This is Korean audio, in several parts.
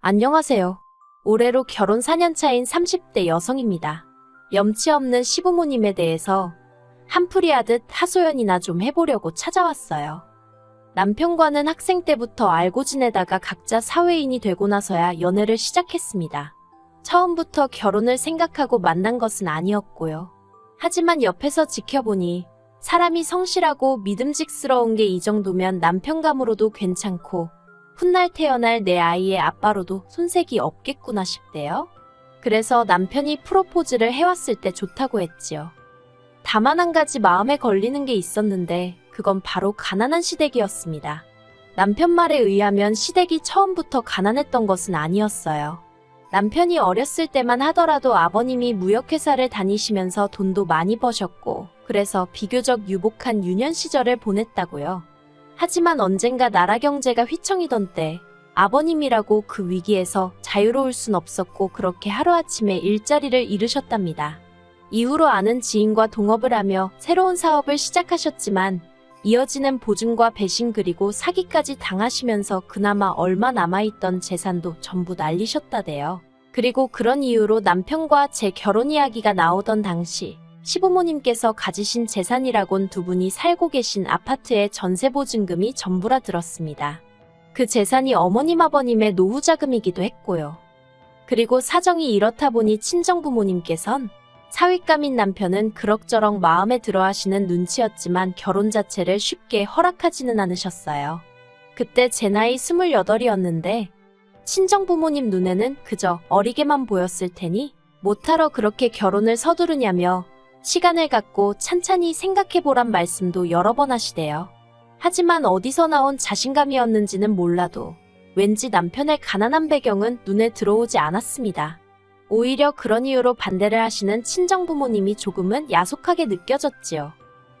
안녕하세요. 올해로 결혼 4년 차인 30대 여성입니다. 염치 없는 시부모님에 대해서 한풀이 하듯 하소연이나 좀 해보려고 찾아왔어요. 남편과는 학생 때부터 알고 지내다가 각자 사회인이 되고 나서야 연애를 시작했습니다. 처음부터 결혼을 생각하고 만난 것은 아니었고요. 하지만 옆에서 지켜보니 사람이 성실하고 믿음직스러운 게 이 정도면 남편감으로도 괜찮고 훗날 태어날 내 아이의 아빠로도 손색이 없겠구나 싶대요. 그래서 남편이 프로포즈를 해왔을 때 좋다고 했지요. 다만 한 가지 마음에 걸리는 게 있었는데 그건 바로 가난한 시댁이었습니다. 남편 말에 의하면 시댁이 처음부터 가난했던 것은 아니었어요. 남편이 어렸을 때만 하더라도 아버님이 무역회사를 다니시면서 돈도 많이 버셨고 그래서 비교적 유복한 유년 시절을 보냈다고요. 하지만 언젠가 나라 경제가 휘청이던 때 아버님이라고 그 위기에서 자유로울 순 없었고 그렇게 하루아침에 일자리를 잃으셨답니다. 이후로 아는 지인과 동업을 하며 새로운 사업을 시작하셨지만 이어지는 보증과 배신 그리고 사기까지 당하시면서 그나마 얼마 남아있던 재산도 전부 날리셨다대요. 그리고 그런 이유로 남편과 제 결혼 이야기가 나오던 당시 시부모님께서 가지신 재산이라곤 두 분이 살고 계신 아파트의 전세 보증금이 전부라 들었습니다. 그 재산이 어머님 아버님의 노후 자금이기도 했고요. 그리고 사정이 이렇다 보니 친정부모님께선 사윗감인 남편은 그럭저럭 마음에 들어 하시는 눈치였지만 결혼 자체를 쉽게 허락하지는 않으셨어요. 그때 제 나이 28이었는데 친정부모님 눈에는 그저 어리게만 보였을 테니 못하러 그렇게 결혼을 서두르냐며 시간을 갖고 찬찬히 생각해보란 말씀도 여러 번 하시대요. 하지만 어디서 나온 자신감이었는지는 몰라도 왠지 남편의 가난한 배경은 눈에 들어오지 않았습니다. 오히려 그런 이유로 반대를 하시는 친정부모님이 조금은 야속하게 느껴졌지요.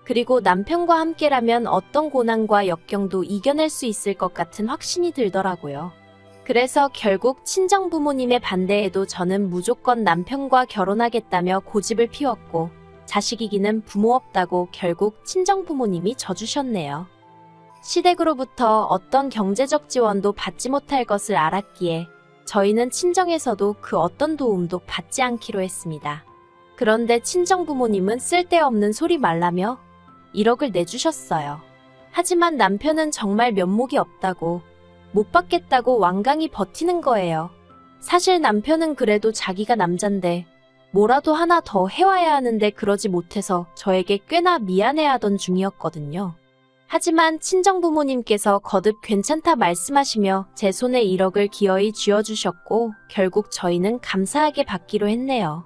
그리고 남편과 함께라면 어떤 고난과 역경도 이겨낼 수 있을 것 같은 확신이 들더라고요. 그래서 결국 친정부모님의 반대에도 저는 무조건 남편과 결혼하겠다며 고집을 피웠고 자식이기는 부모 없다고 결국 친정부모님이 져주셨네요. 시댁으로부터 어떤 경제적 지원도 받지 못할 것을 알았기에 저희는 친정에서도 그 어떤 도움도 받지 않기로 했습니다. 그런데 친정부모님은 쓸데없는 소리 말라며 1억을 내주셨어요. 하지만 남편은 정말 면목이 없다고 못 받겠다고 완강히 버티는 거예요. 사실 남편은 그래도 자기가 남잔데 뭐라도 하나 더 해와야 하는데 그러지 못해서 저에게 꽤나 미안해하던 중이었거든요. 하지만 친정 부모님께서 거듭 괜찮다 말씀하시며 제 손에 1억을 기어이 쥐어주셨고 결국 저희는 감사하게 받기로 했네요.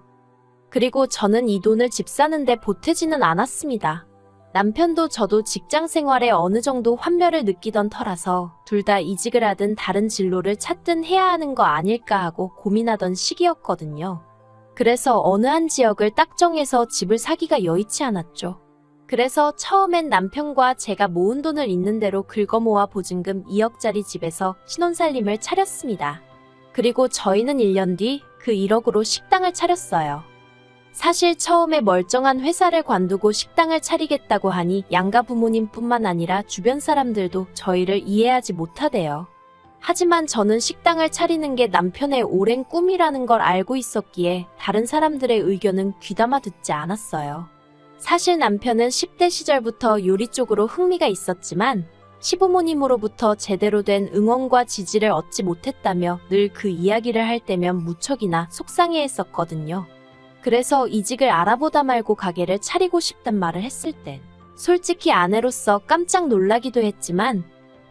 그리고 저는 이 돈을 집 사는데 보태지는 않았습니다. 남편도 저도 직장 생활에 어느 정도 환멸을 느끼던 터라서 둘 다 이직을 하든 다른 진로를 찾든 해야 하는 거 아닐까 하고 고민하던 시기였거든요. 그래서 어느 한 지역을 딱 정해서 집을 사기가 여의치 않았죠. 그래서 처음엔 남편과 제가 모은 돈을 있는 대로 긁어모아 보증금 2억짜리 집에서 신혼살림을 차렸습니다. 그리고 저희는 1년 뒤 그 1억으로 식당을 차렸어요. 사실 처음에 멀쩡한 회사를 관두고 식당을 차리겠다고 하니 양가 부모님뿐만 아니라 주변 사람들도 저희를 이해하지 못하대요. 하지만 저는 식당을 차리는 게 남편의 오랜 꿈이라는 걸 알고 있었기에 다른 사람들의 의견은 귀담아 듣지 않았어요. 사실 남편은 10대 시절부터 요리 쪽으로 흥미가 있었지만 시부모님으로부터 제대로 된 응원과 지지를 얻지 못했다며 늘 그 이야기를 할 때면 무척이나 속상해 했었거든요. 그래서 이직을 알아보다 말고 가게를 차리고 싶단 말을 했을 땐 솔직히 아내로서 깜짝 놀라기도 했지만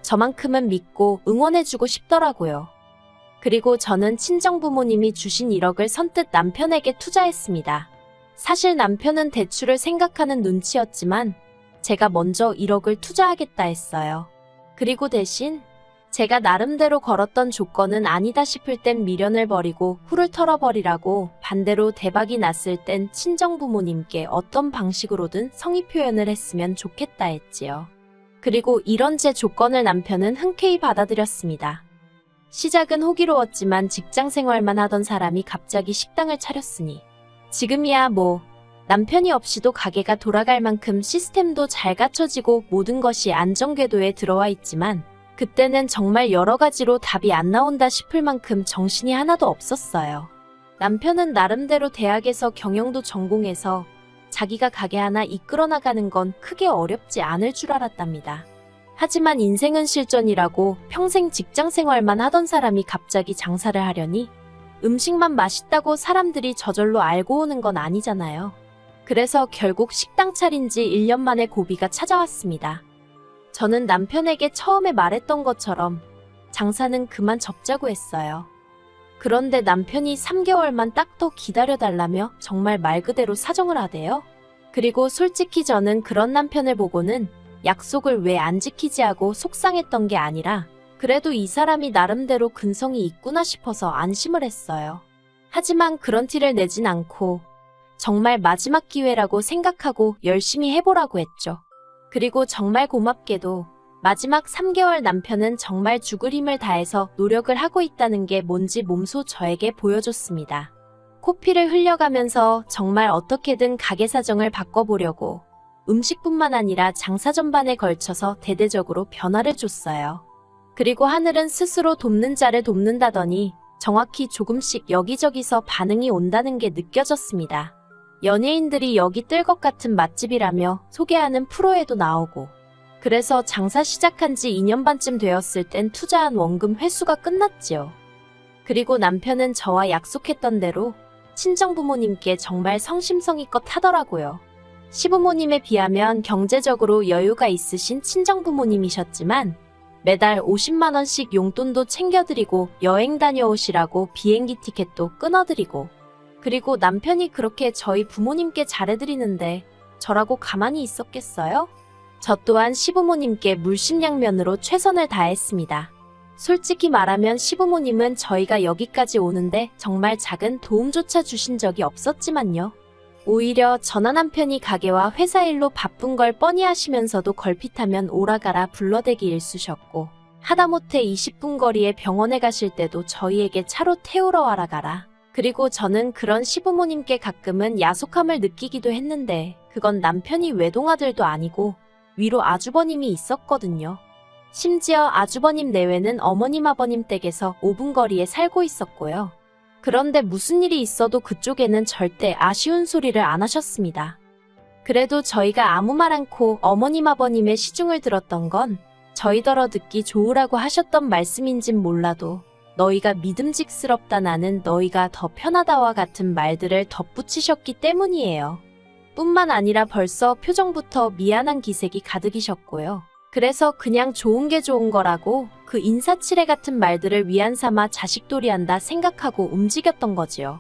저만큼은 믿고 응원해주고 싶더라고요. 그리고 저는 친정부모님이 주신 1억을 선뜻 남편에게 투자했습니다. 사실 남편은 대출을 생각하는 눈치였지만 제가 먼저 1억을 투자하겠다 했어요. 그리고 대신 제가 나름대로 걸었던 조건은 아니다 싶을 땐 미련을 버리고 후를 털어버리라고 반대로 대박이 났을 땐 친정 부모님께 어떤 방식으로든 성의 표현을 했으면 좋겠다 했지요. 그리고 이런 제 조건을 남편은 흔쾌히 받아들였습니다. 시작은 호기로웠지만 직장 생활만 하던 사람이 갑자기 식당을 차렸으니 지금이야 뭐 남편이 없이도 가게가 돌아갈 만큼 시스템도 잘 갖춰지고 모든 것이 안정궤도에 들어와 있지만 그때는 정말 여러 가지로 답이 안 나온다 싶을 만큼 정신이 하나도 없었어요. 남편은 나름대로 대학에서 경영도 전공해서 자기가 가게 하나 이끌어 나가는 건 크게 어렵지 않을 줄 알았답니다. 하지만 인생은 실전이라고 평생 직장 생활만 하던 사람이 갑자기 장사를 하려니 음식만 맛있다고 사람들이 저절로 알고 오는 건 아니잖아요. 그래서 결국 식당 차린 지 1년 만에 고비가 찾아왔습니다. 저는 남편에게 처음에 말했던 것처럼 장사는 그만 접자고 했어요. 그런데 남편이 3개월만 딱 더 기다려달라며 정말 말 그대로 사정을 하대요. 그리고 솔직히 저는 그런 남편을 보고는 약속을 왜 안 지키지 하고 속상했던 게 아니라 그래도 이 사람이 나름대로 근성이 있구나 싶어서 안심을 했어요. 하지만 그런 티를 내진 않고 정말 마지막 기회라고 생각하고 열심히 해보라고 했죠. 그리고 정말 고맙게도 마지막 3개월 남편은 정말 죽을 힘을 다해서 노력을 하고 있다는 게 뭔지 몸소 저에게 보여줬습니다. 코피를 흘려가면서 정말 어떻게든 가게 사정을 바꿔보려고 음식뿐만 아니라 장사 전반에 걸쳐서 대대적으로 변화를 줬어요. 그리고 하늘은 스스로 돕는 자를 돕는다더니 정확히 조금씩 여기저기서 반응이 온다는 게 느껴졌습니다. 연예인들이 여기 뜰 것 같은 맛집이라며 소개하는 프로에도 나오고 그래서 장사 시작한 지 2년 반쯤 되었을 땐 투자한 원금 회수가 끝났지요. 그리고 남편은 저와 약속했던 대로 친정 부모님께 정말 성심성의껏 하더라고요. 시부모님에 비하면 경제적으로 여유가 있으신 친정 부모님이셨지만 매달 50만원씩 용돈도 챙겨드리고 여행 다녀오시라고 비행기 티켓도 끊어드리고 그리고 남편이 그렇게 저희 부모님께 잘해드리는데 저라고 가만히 있었겠어요? 저 또한 시부모님께 물심양면으로 최선을 다했습니다. 솔직히 말하면 시부모님은 저희가 여기까지 오는데 정말 작은 도움조차 주신 적이 없었지만요. 오히려 전화 남편이 가게와 회사 일로 바쁜 걸 뻔히 하시면서도 걸핏하면 오라가라 불러대기 일쑤셨고 하다못해 20분 거리에 병원에 가실 때도 저희에게 차로 태우러 와라 가라. 그리고 저는 그런 시부모님께 가끔은 야속함을 느끼기도 했는데 그건 남편이 외동아들도 아니고 위로 아주버님이 있었거든요. 심지어 아주버님 내외는 어머님 아버님 댁에서 5분 거리에 살고 있었고요. 그런데 무슨 일이 있어도 그쪽에는 절대 아쉬운 소리를 안 하셨습니다. 그래도 저희가 아무 말 않고 어머님 아버님의 시중을 들었던 건 저희더러 듣기 좋으라고 하셨던 말씀인진 몰라도 너희가 믿음직스럽다 나는 너희가 더 편하다와 같은 말들을 덧붙이셨기 때문이에요. 뿐만 아니라 벌써 표정부터 미안한 기색이 가득이셨고요. 그래서 그냥 좋은 게 좋은 거라고 그 인사치레 같은 말들을 위안 삼아 자식돌이한다 생각하고 움직였던 거지요.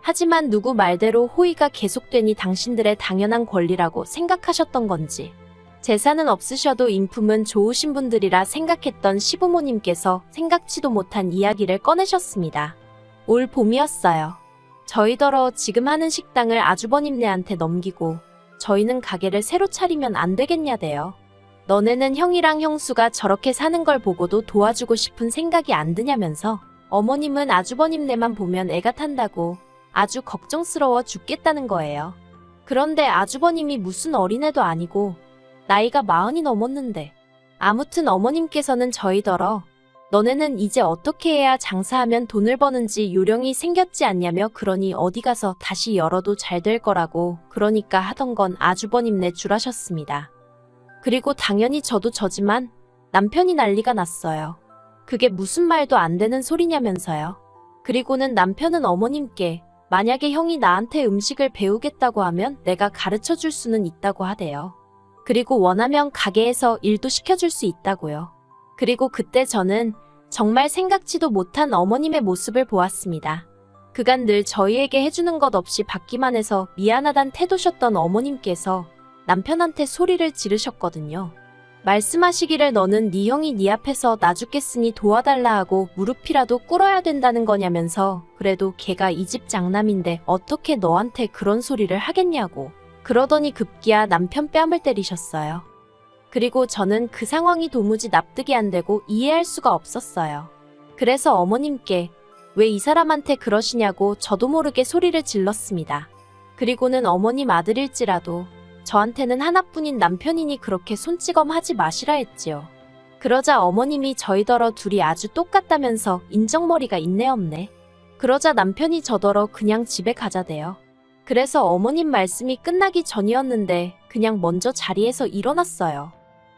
하지만 누구 말대로 호의가 계속되니 당신들의 당연한 권리라고 생각하셨던 건지. 재산은 없으셔도 인품은 좋으신 분들이라 생각했던 시부모님께서 생각지도 못한 이야기를 꺼내셨습니다. 올 봄이었어요. 저희더러 지금 하는 식당을 아주버님네한테 넘기고 저희는 가게를 새로 차리면 안 되겠냐대요. 너네는 형이랑 형수가 저렇게 사는 걸 보고도 도와주고 싶은 생각이 안 드냐면서 어머님은 아주버님네만 보면 애가 탄다고 아주 걱정스러워 죽겠다는 거예요. 그런데 아주버님이 무슨 어린애도 아니고 나이가 마흔이 넘었는데 아무튼 어머님께서는 저희더러 너네는 이제 어떻게 해야 장사하면 돈을 버는지 요령이 생겼지 않냐며 그러니 어디 가서 다시 열어도 잘 될 거라고 그러니까 하던 건 아주버님네 줄 하셨습니다. 그리고 당연히 저도 저지만 남편이 난리가 났어요. 그게 무슨 말도 안 되는 소리냐면서요. 그리고는 남편은 어머님께 만약에 형이 나한테 음식을 배우겠다고 하면 내가 가르쳐 줄 수는 있다고 하대요. 그리고 원하면 가게에서 일도 시켜줄 수 있다고요. 그리고 그때 저는 정말 생각지도 못한 어머님의 모습을 보았습니다. 그간 늘 저희에게 해주는 것 없이 받기만 해서 미안하단 태도셨던 어머님께서 남편한테 소리를 지르셨거든요. 말씀하시기를 너는 네 형이 네 앞에서 나 죽겠으니 도와달라 하고 무릎이라도 꿇어야 된다는 거냐면서 그래도 걔가 이 집 장남인데 어떻게 너한테 그런 소리를 하겠냐고 그러더니 급기야 남편 뺨을 때리셨어요. 그리고 저는 그 상황이 도무지 납득이 안 되고 이해할 수가 없었어요. 그래서 어머님께 왜 이 사람한테 그러시냐고 저도 모르게 소리를 질렀습니다. 그리고는 어머님 아들일지라도 저한테는 하나뿐인 남편이니 그렇게 손찌검 하지 마시라 했지요. 그러자 어머님이 저희더러 둘이 아주 똑같다면서 인정머리가 있네 없네. 그러자 남편이 저더러 그냥 집에 가자대요. 그래서 어머님 말씀이 끝나기 전이었는데 그냥 먼저 자리에서 일어났어요.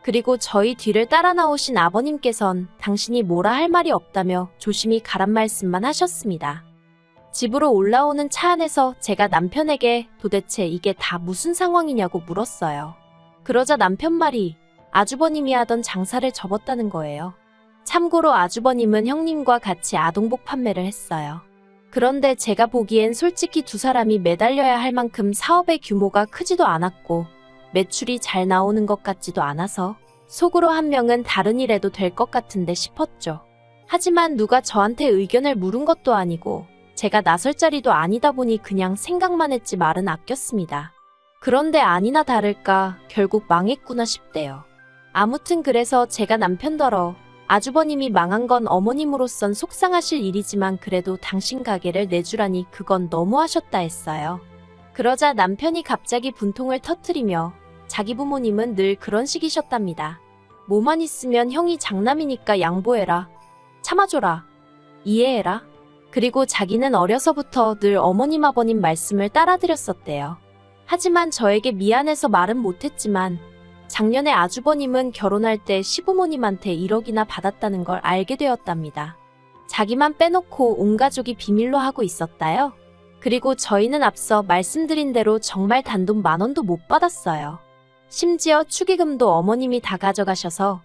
그리고 저희 뒤를 따라 나오신 아버님께선 당신이 뭐라 할 말이 없다며 조심히 가란 말씀만 하셨습니다. 집으로 올라오는 차 안에서 제가 남편에게 도대체 이게 다 무슨 상황이냐고 물었어요. 그러자 남편 말이 아주버님이 하던 장사를 접었다는 거예요. 참고로 아주버님은 형님과 같이 아동복 판매를 했어요. 그런데 제가 보기엔 솔직히 두 사람이 매달려야 할 만큼 사업의 규모가 크지도 않았고 매출이 잘 나오는 것 같지도 않아서 속으로 한 명은 다른 일 해도 될 것 같은데 싶었죠. 하지만 누가 저한테 의견을 물은 것도 아니고 제가 나설 자리도 아니다 보니 그냥 생각만 했지 말은 아꼈습니다. 그런데 아니나 다를까 결국 망했구나 싶대요. 아무튼 그래서 제가 남편더러 아주버님이 망한 건 어머님으로선 속상하실 일이지만 그래도 당신 가게를 내주라니 그건 너무하셨다 했어요. 그러자 남편이 갑자기 분통을 터트리며 자기 부모님은 늘 그런 식이셨답니다. 뭐만 있으면 형이 장남이니까 양보해라. 참아줘라. 이해해라. 그리고 자기는 어려서부터 늘 어머님 아버님 말씀을 따라드렸었대요. 하지만 저에게 미안해서 말은 못했지만 작년에 아주버님은 결혼할 때 시부모님한테 1억이나 받았다는 걸 알게 되었답니다. 자기만 빼놓고 온 가족이 비밀로 하고 있었다요. 그리고 저희는 앞서 말씀드린 대로 정말 단돈 만 원도 못 받았어요. 심지어 축의금도 어머님이 다 가져가셔서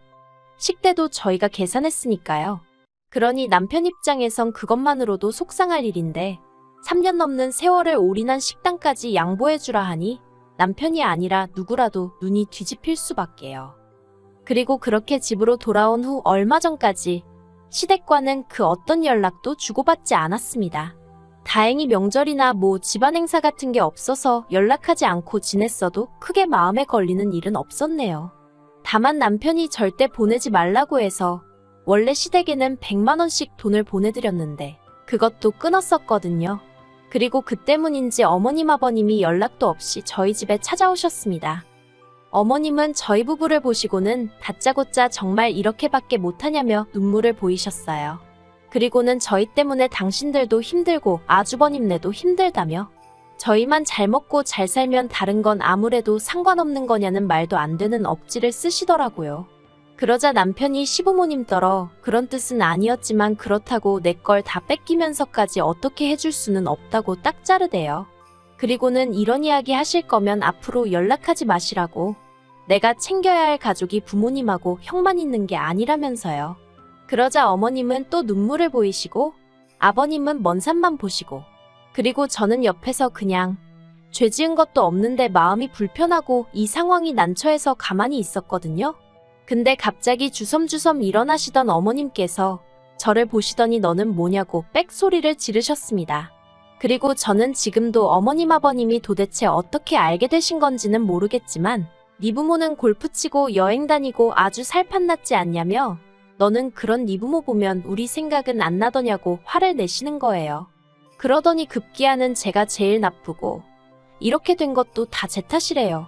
식대도 저희가 계산했으니까요. 그러니 남편 입장에선 그것만으로도 속상할 일인데 3년 넘는 세월을 올인한 식당까지 양보해주라 하니 남편이 아니라 누구라도 눈이 뒤집힐 수밖에요. 그리고 그렇게 집으로 돌아온 후 얼마 전까지 시댁과는 그 어떤 연락도 주고받지 않았습니다. 다행히 명절이나 뭐 집안 행사 같은 게 없어서 연락하지 않고 지냈어도 크게 마음에 걸리는 일은 없었네요. 다만 남편이 절대 보내지 말라고 해서 원래 시댁에는 100만원씩 돈을 보내드렸는데 그것도 끊었었거든요. 그리고 그 때문인지 어머님 아버님이 연락도 없이 저희 집에 찾아오셨습니다. 어머님은 저희 부부를 보시고는 다짜고짜 정말 이렇게밖에 못하냐며 눈물을 보이셨어요. 그리고는 저희 때문에 당신들도 힘들고 아주버님네도 힘들다며 저희만 잘 먹고 잘 살면 다른 건 아무래도 상관없는 거냐는 말도 안 되는 억지를 쓰시더라고요. 그러자 남편이 시부모님더러 그런 뜻은 아니었지만 그렇다고 내 걸 다 뺏기면서까지 어떻게 해줄 수는 없다고 딱 자르대요. 그리고는 이런 이야기 하실 거면 앞으로 연락하지 마시라고. 내가 챙겨야 할 가족이 부모님하고 형만 있는 게 아니라면서요. 그러자 어머님은 또 눈물을 보이시고 아버님은 먼 산만 보시고 그리고 저는 옆에서 그냥 죄 지은 것도 없는데 마음이 불편하고 이 상황이 난처해서 가만히 있었거든요. 근데 갑자기 주섬주섬 일어나시던 어머님께서 저를 보시더니 너는 뭐냐고 빽 소리를 지르셨습니다. 그리고 저는 지금도 어머님 아버님이 도대체 어떻게 알게 되신 건지는 모르겠지만 네 부모는 골프 치고 여행 다니고 아주 살판났지 않냐며 너는 그런 네 부모 보면 우리 생각은 안 나더냐고 화를 내시는 거예요. 그러더니 급기야는 제가 제일 나쁘고 이렇게 된 것도 다 제 탓이래요.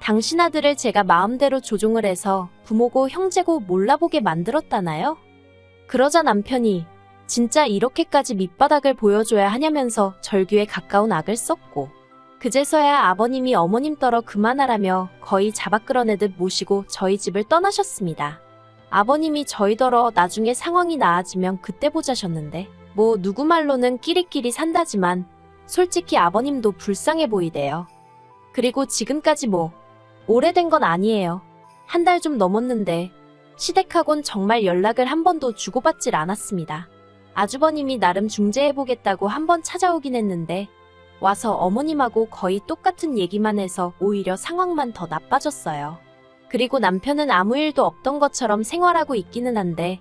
당신 아들을 제가 마음대로 조종을 해서 부모고 형제고 몰라보게 만들었다나요? 그러자 남편이 진짜 이렇게까지 밑바닥을 보여줘야 하냐면서 절규에 가까운 악을 썼고 그제서야 아버님이 어머님 떨어 그만하라며 거의 잡아 끌어내듯 모시고 저희 집을 떠나셨습니다. 아버님이 저희더러 나중에 상황이 나아지면 그때 보자셨는데 뭐 누구 말로는 끼리끼리 산다지만 솔직히 아버님도 불쌍해 보이대요. 그리고 지금까지 뭐 오래된 건 아니에요. 한 달 좀 넘었는데 시댁하곤 정말 연락을 한 번도 주고받질 않았습니다. 아주버님이 나름 중재해보겠다고 한 번 찾아오긴 했는데 와서 어머님하고 거의 똑같은 얘기만 해서 오히려 상황만 더 나빠졌어요. 그리고 남편은 아무 일도 없던 것처럼 생활하고 있기는 한데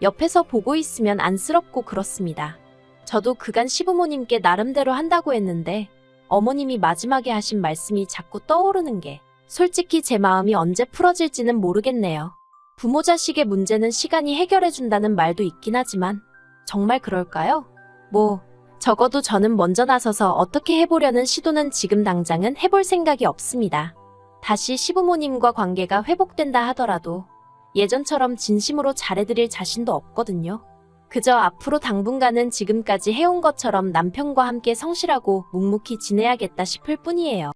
옆에서 보고 있으면 안쓰럽고 그렇습니다. 저도 그간 시부모님께 나름대로 한다고 했는데 어머님이 마지막에 하신 말씀이 자꾸 떠오르는 게 솔직히 제 마음이 언제 풀어질지는 모르겠네요. 부모 자식의 문제는 시간이 해결해준다는 말도 있긴 하지만 정말 그럴까요? 뭐 적어도 저는 먼저 나서서 어떻게 해보려는 시도는 지금 당장은 해볼 생각이 없습니다. 다시 시부모님과 관계가 회복된다 하더라도 예전처럼 진심으로 잘해드릴 자신도 없거든요. 그저 앞으로 당분간은 지금까지 해온 것처럼 남편과 함께 성실하고 묵묵히 지내야겠다 싶을 뿐이에요.